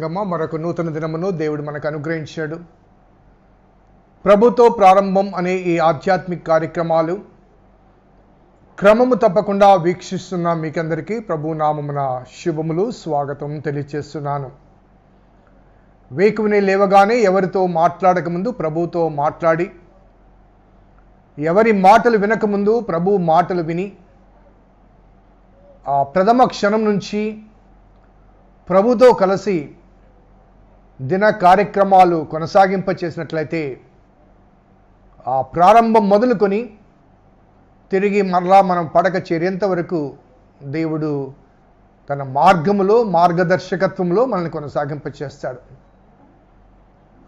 సంగమ మరొక నూతన దినమును దేవుడు మనకు అనుగ్రహించాడు. ప్రభుతో ప్రారంభం అనే ఈ ఆధ్యాత్మిక కార్యక్రమాలు క్రమము తప్పకుండా వీక్షిస్తున్న మీకందరికీ ప్రభు నామమున శుభములు స్వాగతం తెలియచేస్తున్నాను. వేకువని లేవగానే ఎవరితో మాట్లాడకముందు ప్రభుతో మాట్లాడి ఎవరి మాటలు వినకముందు ప్రభు మాటలు విని ఆ ప్రథమ క్షణం నుంచి ప్రభుతో కలిసి దిన కార్యక్రమాలు కొనసాగింప చేసినట్లయితే ఆ ప్రారంభం మొదలుకొని తిరిగి మరలా మనం పడక చేరేంత వరకు దేవుడు తన మార్గములో మార్గదర్శకత్వంలో మనల్ని కొనసాగింప చేస్తాడు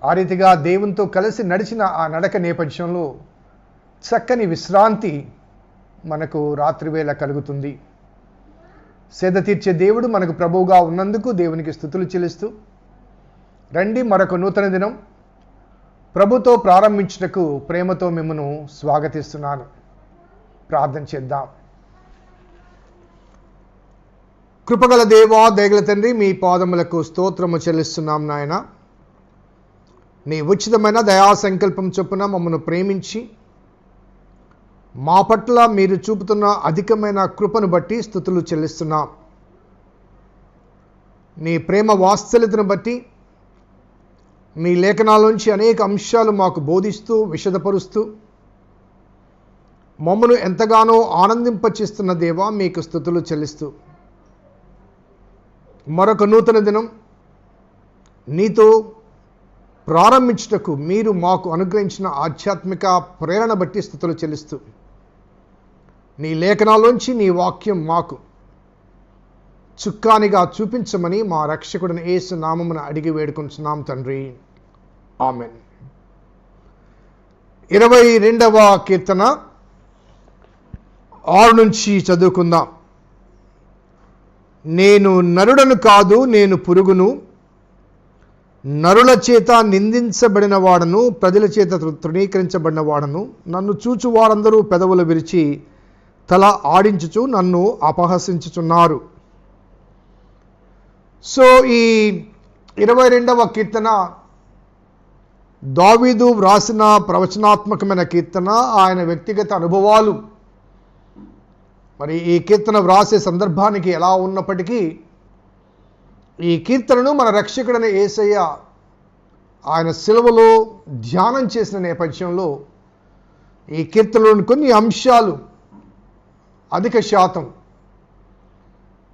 ఆ రీతిగా దేవునితో కలిసి నడిచిన ఆ నడక నేపథ్యంలో చక్కని విశ్రాంతి మనకు రాత్రివేళ కలుగుతుంది. సేద తీర్చే దేవుడు మనకు ప్రభువుగా ఉన్నందుకు దేవునికి స్థుతులు చెల్లిస్తూ రండి మరొక నూతన దినం. ప్రభుతో ప్రారంభించుటకు ప్రేమతో మిమ్మను స్వాగతిస్తున్నాను. ప్రార్థన చేద్దాం. కృపగల దేవా దేగల తండ్రి మీ పాదములకు స్తోత్రము చెల్లిస్తున్నాం నాయన. నీ ఉచితమైన దయా సంకల్పం చొప్పున మమ్మను ప్రేమించి మా పట్ల మీరు చూపుతున్న అధికమైన కృపను బట్టి స్థుతులు చెల్లిస్తున్నాం. నీ ప్రేమ వాత్సల్యతను బట్టి మీ లేఖనాలోంచి అనేక అంశాలు మాకు బోధిస్తూ విషదపరుస్తూ మమ్మను ఎంతగానో ఆనందింపచేస్తున్న దేవా మీకు స్థుతులు చెల్లిస్తూ. మరొక నూతన దినం. నీతో ప్రారంభించుటకు మీరు మాకు అనుగ్రహించిన ఆధ్యాత్మిక ప్రేరణ బట్టి స్థుతులు చెల్లిస్తూ. నీ లేఖనాలోంచి నీ వాక్యం మాకు చుక్కానిగా చూపించమని మా రక్షకుడిని ఏసు నామమున అడిగి వేడుకుంటున్నాం తండ్రి. ఆమెన్. ఇరవై రెండవ కీర్తన ఆరు నుంచి చదువుకుందాం. నేను నరుడను కాదు నేను పురుగును. నరుల చేత నిందించబడిన వాడను ప్రజల చేత తృణీకరించబడిన వాడను నన్ను చూచు వారందరూ పెదవులు విరిచి తల ఆడించుచు నన్ను అపహసించుచున్నారు. సో ఈ ఇరవై రెండవ కీర్తన దావీదు వ్రాసిన ప్రవచనాత్మకమైన కీర్తన ఆయన వ్యక్తిగత అనుభవాలు. మరి ఈ కీర్తన వ్రాసే సందర్భానికి ఎలా ఉన్నప్పటికీ ఈ కీర్తనను మన రక్షకుడైన ఏసయ్య ఆయన సెలవులో ధ్యానం చేసిన నేపథ్యంలో ఈ కీర్తనలోని కొన్ని అంశాలు అధిక శాతం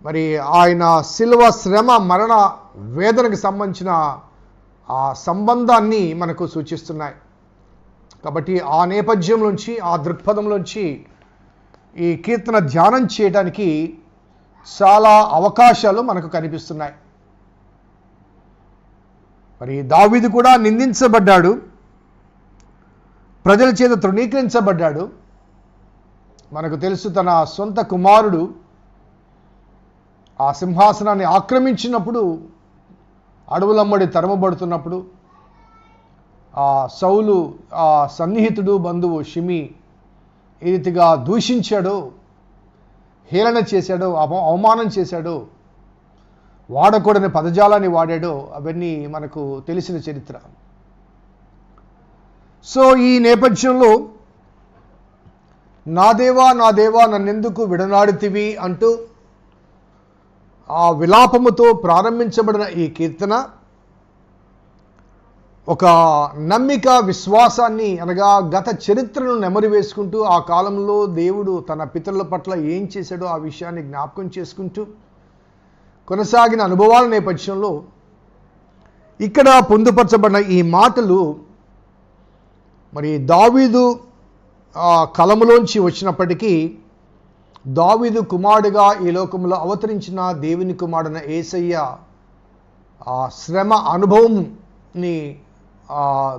మరి ఆయన శిల్వ శ్రమ మరణ వేదనకు సంబంధించిన ఆ సంబంధాన్ని మనకు సూచిస్తున్నాయి. కాబట్టి ఆ నేపథ్యంలోంచి ఆ దృక్పథంలోంచి ఈ కీర్తన ధ్యానం చేయడానికి చాలా అవకాశాలు మనకు కనిపిస్తున్నాయి. మరి దావిది కూడా నిందించబడ్డాడు. ప్రజల చేత తృణీకరించబడ్డాడు. మనకు తెలుసు తన సొంత కుమారుడు ఆ సింహాసనాన్ని ఆక్రమించినప్పుడు అడవులమ్మడి తరమబడుతున్నప్పుడు ఆ సౌలు ఆ సన్నిహితుడు బంధువు షిమి ఏ రీతిగా దూషించాడో హేళన చేశాడో అవ- అవమానం చేశాడో వాడకూడని పదజాలాన్ని వాడాడో అవన్నీ మనకు తెలిసిన చరిత్ర. సో ఈ నేపథ్యంలో నా దేవా నా దేవా నన్నెందుకు విడనాడుతివి అంటూ ఆ విలాపముతో ప్రారంభించబడిన ఈ కీర్తన ఒక నమ్మిక విశ్వాసాన్ని అనగా గత చరిత్రను నెమరు వేసుకుంటూ ఆ కాలంలో దేవుడు తన పితరుల పట్ల ఏం చేశాడో ఆ విషయాన్ని జ్ఞాపకం చేసుకుంటూ కొనసాగిన అనుభవాల నేపథ్యంలో ఇక్కడ పొందుపరచబడిన ఈ మాటలు మరి దావీదు ఆ కలములోంచి వచ్చినప్పటికీ దావిదు కుమారుడుగా ఈ లోకంలో అవతరించిన దేవుని కుమారుడైన ఏసయ్య ఆ శ్రమ అనుభవంని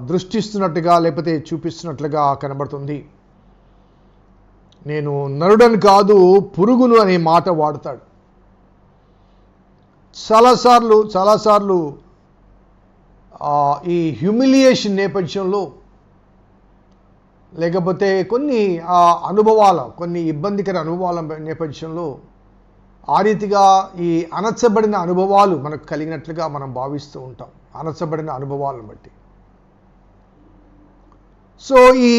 దృష్టిస్తున్నట్టుగా లేకపోతే చూపిస్తున్నట్లుగా కనబడుతుంది. నేను నరుడని కాదు పురుగును అనే మాట వాడతాడు. చాలాసార్లు చాలాసార్లు ఈ హ్యూమిలియేషన్ నేపథ్యంలో లేకపోతే కొన్ని ఆ, అనుభవాల కొన్ని ఇబ్బందికర అనుభవాల నేపథ్యంలో ఆ రీతిగా ఈ అనర్చబడిన అనుభవాలు మనకు కలిగినట్లుగా మనం భావిస్తూ ఉంటాం. అనర్చబడిన అనుభవాలను బట్టి. సో ఈ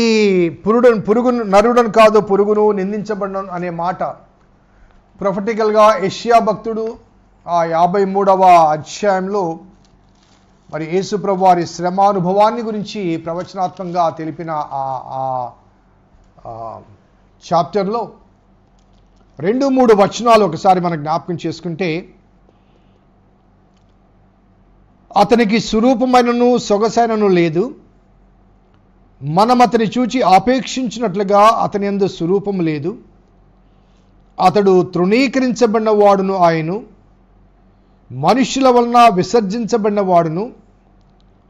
పురుడు పురుగును నరుడను కాదు పురుగును నిందించబడను అనే మాట ప్రొఫటికల్గా ఏషియా భక్తుడు ఆ యాభై మూడవ అధ్యాయంలో మరి యేసుప్రభు వారి శ్రమానుభవాన్ని గురించి ప్రవచనాత్మకంగా తెలిపిన ఆ ఆ- చాప్టర్లో రెండు మూడు వచనాలు ఒకసారి మనం జ్ఞాపకం చేసుకుంటే అతనికి స్వరూపమైనను సొగసైనను లేదు. మనం అతని చూచి ఆపేక్షించినట్లుగా అతని ఎందు స్వరూపం లేదు. అతడు తృణీకరించబడిన వాడును ఆయను. మనుషుల వలన విసర్జించబడిన వాడును.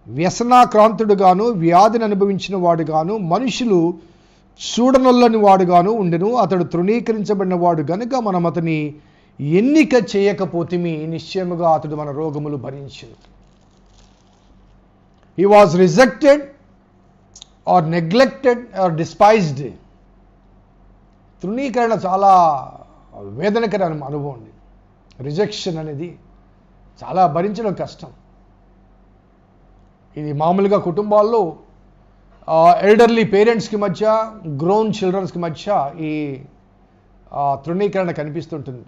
వ్యసనాక్రాంతుడుగాను వ్యాధిని అనుభవించిన వాడుగాను మనుషులు చూడనొల్లని వాడుగాను ఉండెను. అతడు తృణీకరించబడిన వాడు గనుక మనం అతని ఎన్నిక చేయకపోతేమి నిశ్చయముగా అతడు మన రోగములు భరించను. He was rejected or neglected or despised తృణీకరణ చాలా వేదనకరమైన అనుభవం అండి. రిజెక్షన్ అనేది చాలా భరించడం కష్టం. ఇది మామూలుగా కుటుంబాల్లో ఎల్డర్లీ పేరెంట్స్కి మధ్య గ్రోన్ చిల్డ్రన్స్కి మధ్య ఈ తృణీకరణ కనిపిస్తుంటుంది.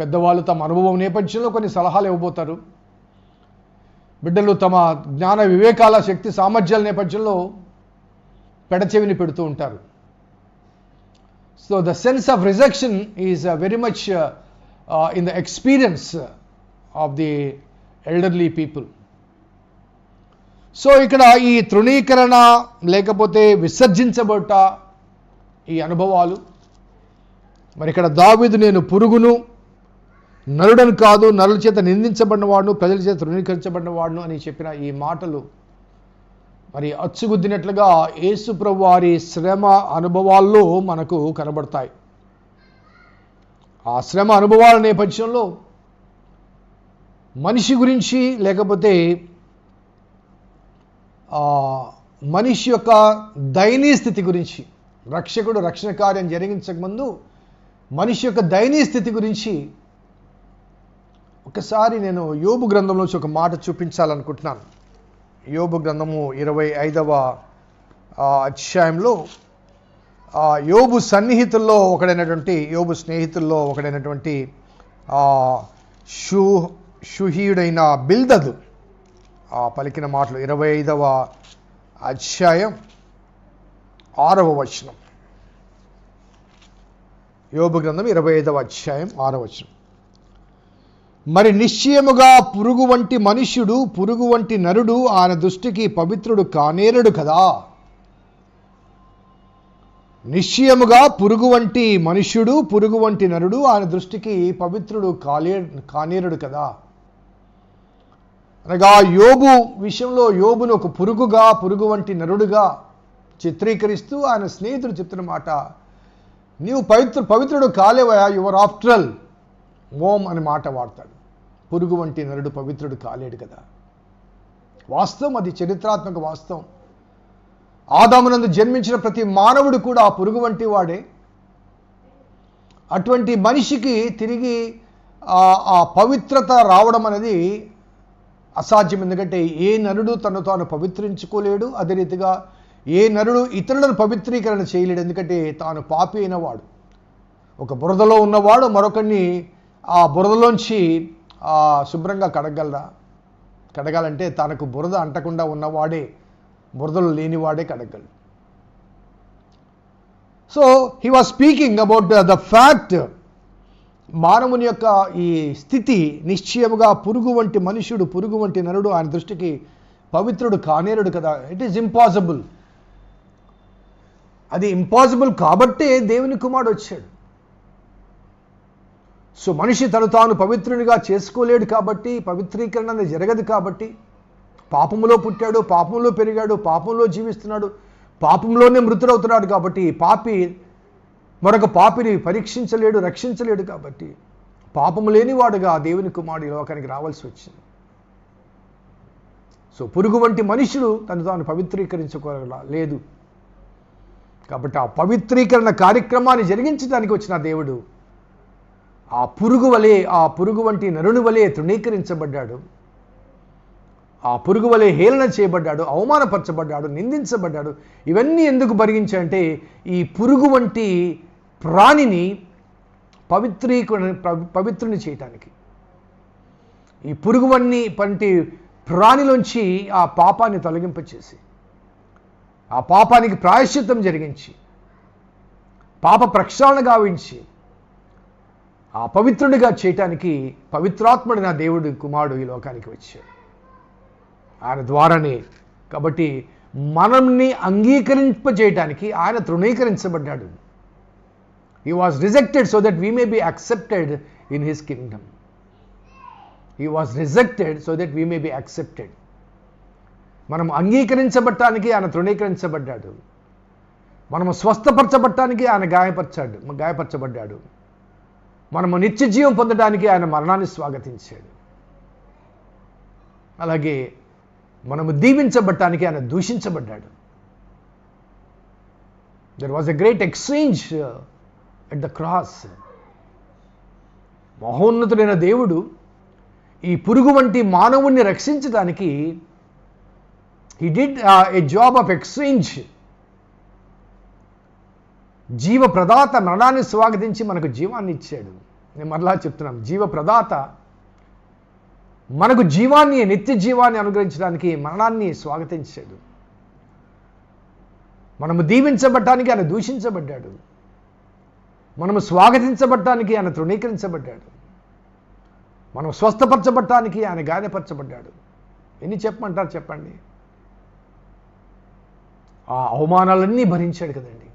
పెద్దవాళ్ళు తమ అనుభవం నేపథ్యంలో కొన్ని సలహాలు ఇవ్వబోతారు. బిడ్డలు తమ జ్ఞాన వివేకాల శక్తి సామర్థ్యాల నేపథ్యంలో పెడచెవిని పెడుతూ ఉంటారు. So the sense of rejection is very much in the experience of the elderly people so ఇక్కడ ఈ తృణీకరణ లేకపోతే విసర్జించబడ్డ ఈ అనుభవాలు. మరి ఇక్కడ దావీదు నేను పురుగును నరుడను కాదు నరుల చేత నిందించబడినవాడును ప్రజల చేత తృణీకరించబడినవాడును అని చెప్పిన ఈ మాటలు మరి అచ్చుగుద్దినట్లుగా యేసుప్రభు వారి శ్రమ అనుభవాల్లో మనకు కనబడతాయి. ఆ శ్రమ అనుభవాల నేపథ్యంలో మనిషి గురించి లేకపోతే మనిషి యొక్క దయనీయ స్థితి గురించి రక్షకుడు రక్షణ కార్యం జరిగించకముందు మనిషి యొక్క దయనీయ స్థితి గురించి ఒకసారి నేను యోబు గ్రంథంలోంచి ఒక మాట చూపించాలనుకుంటున్నాను. యోబు గ్రంథము ఇరవై ఐదవ అధ్యాయంలో యోబు సన్నిహితుల్లో ఒకడైనటువంటి యోబు స్నేహితుల్లో ఒకడైనటువంటి షూ షుహీయుడైన బిల్దదు. ఆ పలికిన మాటలు. ఇరవై ఐదవ అధ్యాయం ఆరవ వచనం. యోగ గ్రంథం ఇరవై ఐదవ అధ్యాయం ఆరవ వచనం. మరి నిశ్చయముగా పురుగు వంటి మనుష్యుడు పురుగు వంటి నరుడు ఆయన దృష్టికి పవిత్రుడు కానేరడు కదా? నిశ్చయముగా పురుగు వంటి మనుష్యుడు పురుగు వంటి నరుడు ఆయన దృష్టికి పవిత్రుడు కాలే కానేరడు కదా? అనగా యోబు విషయంలో యోబును ఒక పురుగుగా పురుగు వంటి నరుడుగా చిత్రీకరిస్తూ ఆయన స్నేహితుడు చెప్తున్న మాట నీవు పవిత్ర పవిత్రుడు కాలేవయా యువర్ ఆఫ్టరల్ ఓం అని మాట వాడతాడు. పురుగు వంటి నరుడు పవిత్రుడు కాలేడు కదా. వాస్తవం అది చరిత్రాత్మక వాస్తవం. ఆదామునందు జన్మించిన ప్రతి మానవుడు కూడా ఆ పురుగు వంటి వాడే. అటువంటి మనిషికి తిరిగి ఆ ఆ పవిత్రత రావడం అనేది అసాధ్యం. ఎందుకంటే ఏ నరుడు తను తాను పవిత్రించుకోలేడు అదే రీతిగా ఏ నరుడు ఇతరులను పవిత్రీకరణ చేయలేడు. ఎందుకంటే తాను పాపి అయినవాడు. ఒక బురదలో ఉన్నవాడు మరొకరిని ఆ బురదలోంచి శుభ్రంగా కడగలరా? కడగాలంటే తనకు బురద అంటకుండా ఉన్నవాడే బురదలు లేనివాడే కడగలడు. So he was speaking about the fact మానవుని యొక్క ఈ స్థితి నిశ్చయముగా పురుగు వంటి మనుష్యుడు పురుగు వంటి నరుడు ఆయన దృష్టికి పవిత్రుడు కానేరుడు కదా. ఇట్ ఈస్ ఇంపాసిబుల్ అది ఇంపాసిబుల్ కాబట్టే దేవుని కుమారుడు వచ్చాడు. సో మనిషి తను తాను పవిత్రునిగా చేసుకోలేడు కాబట్టి పవిత్రీకరణ అనేది జరగదు కాబట్టి పాపములో పుట్టాడు పాపంలో పెరిగాడు పాపంలో జీవిస్తున్నాడు పాపంలోనే మృతుడవుతున్నాడు కాబట్టి పాపి మరొక పాపిని పరీక్షించలేడు రక్షించలేడు కాబట్టి పాపము లేనివాడుగా దేవుని కుమారుడు లోకానికి రావాల్సి వచ్చింది. సో పురుగు వంటి మనుషులు తను తాను పవిత్రీకరించుకోగల లేదు. కాబట్టి ఆ పవిత్రీకరణ కార్యక్రమాన్ని జరిగించడానికి వచ్చిన దేవుడు ఆ పురుగు వలె ఆ పురుగు వంటి నరుని వలె తృణీకరించబడ్డాడు. ఆ పురుగు వలె హేళన చేయబడ్డాడు అవమానపరచబడ్డాడు నిందించబడ్డాడు. ఇవన్నీ ఎందుకు భరించాయంటే ఈ పురుగు వంటి ప్రాణిని పవిత్రీకరణ పవిత్రుని చేయటానికి. ఈ పురుగువన్నీ వంటి ప్రాణిలోంచి ఆ పాపాన్ని తొలగింపచేసి ఆ పాపానికి ప్రాయశ్చిత్తం జరిగించి పాప ప్రక్షాళన గావించి ఆ పవిత్రుడిగా చేయటానికి పవిత్రాత్ముడి నా దేవుడు కుమారుడు ఈ లోకానికి వచ్చాడు. ఆయన ద్వారానే కాబట్టి మనల్ని అంగీకరింపజేయటానికి ఆయన తృణీకరించబడ్డాడు. He was rejected so that we may be accepted in his kingdom he was rejected so that we may be accepted మనం అంగీకరించబడటానికి ఆయన తృణీకరించబడ్డాడు. మనము స్వస్థపరచబట్టానికి ఆయన గాయపరచాడు గాయపరచబడ్డాడు. మనము నిత్య జీవం పొందడానికి ఆయన మరణాన్ని స్వాగతించాడు. అలాగే మనము దీవించబడటానికి ఆయన దూషించబడ్డాడు. There was a great exchange at the cross మహోన్నతుడైన దేవుడు ఈ పురుగు వంటి మానవుణ్ణి రక్షించడానికి he did a job of exchange జీవ ప్రదాత మరణాన్ని స్వాగతించి మనకు జీవాన్ని ఇచ్చాడు. నేను మరలా చెప్తున్నాను జీవ ప్రదాత మనకు జీవాన్ని నిత్య జీవాన్ని అనుగ్రహించడానికి మరణాన్ని స్వాగతించాడు. మనము దీవించబడ్డానికి ఆయన దూషించబడ్డాడు. మనము స్వాగతించబడ్డానికి ఆయన తృణీకరించబడ్డాడు. మనం స్వస్థపరచబడటానికి ఆయన గాయపరచబడ్డాడు. ఎన్ని చెప్పమంటారు చెప్పండి? ఆ అవమానాలన్నీ భరించాడు కదండి.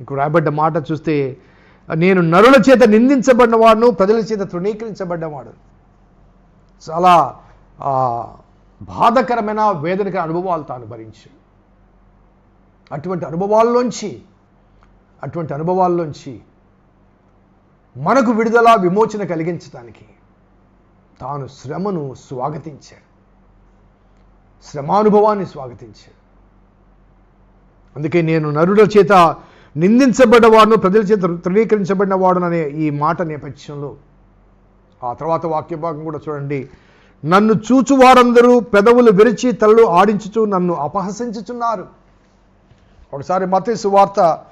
ఇప్పుడు రాయబడ్డ మాట చూస్తే నేను నరుల చేత నిందించబడినవాడును ప్రజల చేత తృణీకరించబడ్డవాడు. చాలా బాధకరమైన వేదనక అనుభవాలు తాను భరించాడు. అటువంటి అనుభవాల్లోంచి అటువంటి అనుభవాల్లోంచి మనకు విడుదల విమోచన కలిగించడానికి తాను శ్రమను స్వాగతించాడు. శ్రమానుభవాన్ని స్వాగతించాడు. అందుకే నేను నరుల చేత నిందించబడ్డవాడును ప్రజల చేత తృణీకరించబడినవాడు అనే ఈ మాట నేపథ్యంలో ఆ తర్వాత వాక్య భాగం కూడా చూడండి. నన్ను చూచు వారందరూ పెదవులు విరిచి తలలు ఆడించుచు నన్ను అపహసించుచున్నారు. ఒకసారి మతేసు వార్త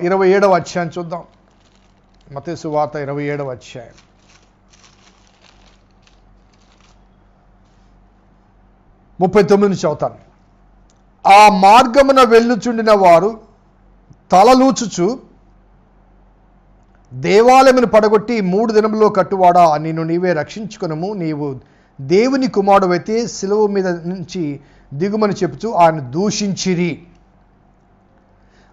ఇరవై ఏడవ అధ్యాయం చూద్దాం. మతేసు వార్త ఇరవై ఏడవ అధ్యాయం. ముప్పై తొమ్మిది నుంచి అవుతాను ఆ మార్గమున వెళ్ళుచుండిన వారు తలలూచుచు దేవాలయమును పడగొట్టి మూడు దినములో కట్టువాడా నిన్ను నీవే రక్షించుకునము. నీవు దేవుని కుమారుడైతే శిలువ మీద నుంచి దిగుమని చెబుతూ ఆయన దూషించిరి.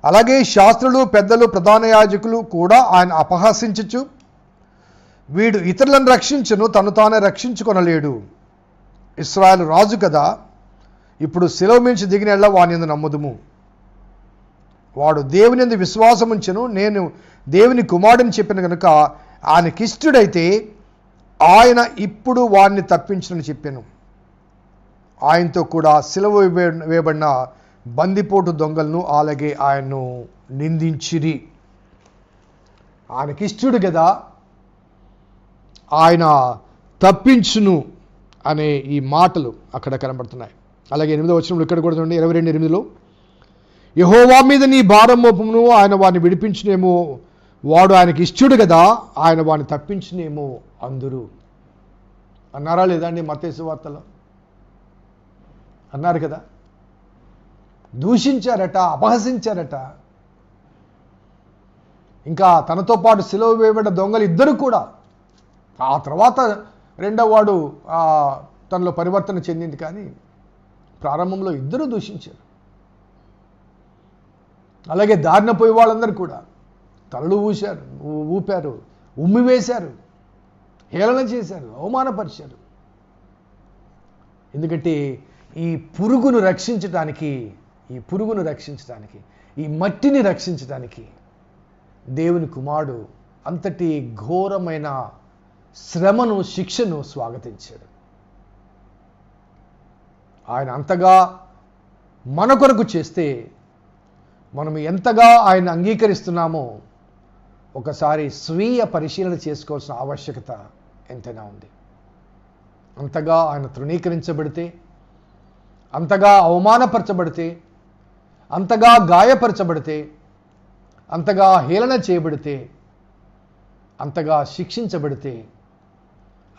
అలాగే శాస్త్రులు పెద్దలు ప్రధాన యాజకులు కూడా ఆయన అపహసించచ్చు. వీడు ఇతరులను రక్షించును తను తానే రక్షించుకొనలేడు. ఇస్రాయల్ రాజు కదా ఇప్పుడు శిలవ మించి దిగిన వాని ఎందు నమ్ముదుము. వాడు దేవుని ఎందు విశ్వాసముంచెను నేను దేవుని కుమారుడిని చెప్పిన కనుక ఆయనకిష్టుడైతే ఆయన ఇప్పుడు వాడిని తప్పించునని చెప్పాను. ఆయనతో కూడా సిలువ వేయబడిన బందిపోటు దొంగలను అలాగే ఆయన్ను నిందించిరి. ఆయనకిష్టుడు కదా ఆయన తప్పించును అనే ఈ మాటలు అక్కడ కనబడుతున్నాయి. అలాగే ఎనిమిదో వచ్చినప్పుడు ఇక్కడ కూడా చూడండి ఇరవై రెండు ఎనిమిదిలో. యహోవా మీద నీ భారం మోపమును ఆయన వాడిని విడిపించునేమో. వాడు ఆయనకి ఇష్టుడు కదా ఆయన వాడిని తప్పించునేమో అందరూ. అన్నారా లేదండి మతేసు వార్తలో? అన్నారు కదా? దూషించారట అపహసించారట. ఇంకా తనతో పాటు సెలవు వేయబడ్డ దొంగలు ఇద్దరు కూడా. ఆ తర్వాత రెండవ వాడు తనలో పరివర్తన చెందింది కానీ ప్రారంభంలో ఇద్దరు దూషించారు. అలాగే దారిన పోయే వాళ్ళందరూ కూడా తలలు ఊశారు ఊపారు ఉమ్మి వేశారు హేళన చేశారు అవమానపరిచారు. ఎందుకంటే ఈ పురుగును రక్షించటానికి ఈ పురుగును రక్షించడానికి ఈ మట్టిని రక్షించడానికి దేవుని కుమారుడు అంతటి ఘోరమైన శ్రమను శిక్షను స్వాగతించాడు. ఆయన అంతగా మన కొరకు చేస్తే మనం ఎంతగా ఆయన అంగీకరిస్తున్నామో ఒకసారి స్వీయ పరిశీలన చేసుకోవాల్సిన ఆవశ్యకత ఎంతైనా ఉంది. అంతగా ఆయన తృణీకరించబడితే అంతగా అవమానపరచబడితే అంతగా గాయపరచబడితే అంతగా హేళన చేయబడితే అంతగా శిక్షించబడితే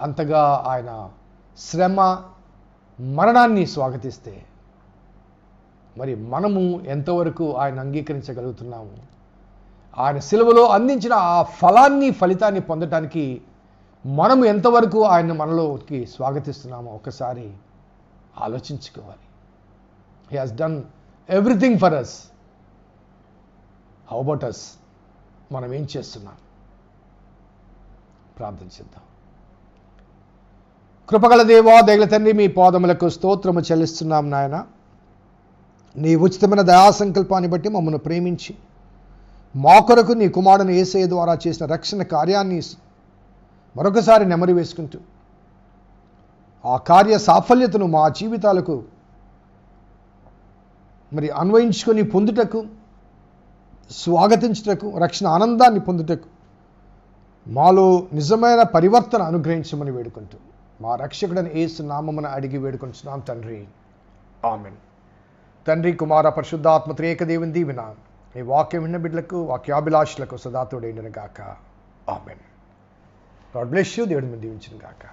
అంతగా ఆయన శ్రమ మరణాన్ని స్వాగతిస్తే మరి మనము ఎంతవరకు ఆయన అంగీకరించగలుగుతున్నాము? ఆయన సిలువలో అందించిన ఆ ఫలాన్ని ఫలితాన్ని పొందటానికి మనము ఎంతవరకు ఆయన మనలోకి స్వాగతిస్తున్నామో ఒకసారి ఆలోచించుకోవాలి. He has done everything for us how about us మనం ఏం చేస్తున్నాం? ప్రార్థన చేద్దాం. కృపగల దేవా దయగల తండ్రి మీ పాదములకు స్తోత్రము చెల్లిస్తున్నాం నాయన. నీ ఉచితమైన దయా సంకల్పాన్ని బట్టి మమ్మల్ని ప్రేమించి మా కొరకు నీ కుమారుని ఏసయ ద్వారా చేసిన రక్షణ కార్యాన్ని మరొకసారి నెమరి వేసుకుంటూ ఆ కార్య సాఫల్యతను మా జీవితాలకు మరి అన్వయించుకొని పొందుటకు స్వాగతించుటకు రక్షణ ఆనందాన్ని పొందుటకు మాలో నిజమైన పరివర్తన అనుగ్రహించమని వేడుకుంటూ మా రక్షకుడని ఏసు నామమున అడిగి వేడుకుంటున్నాం తండ్రి. ఆమెన్. తండ్రి కుమార పరిశుద్ధాత్మ త్రేకదేవుని దీవిన ఈ వాక్యం విన్న బిడ్డలకు వాక్యాభిలాషులకు సదాతోడైన గాక ఆమెన్. గాడ్ బ్లెస్ యూ దేవుడిని దీవించిన గాక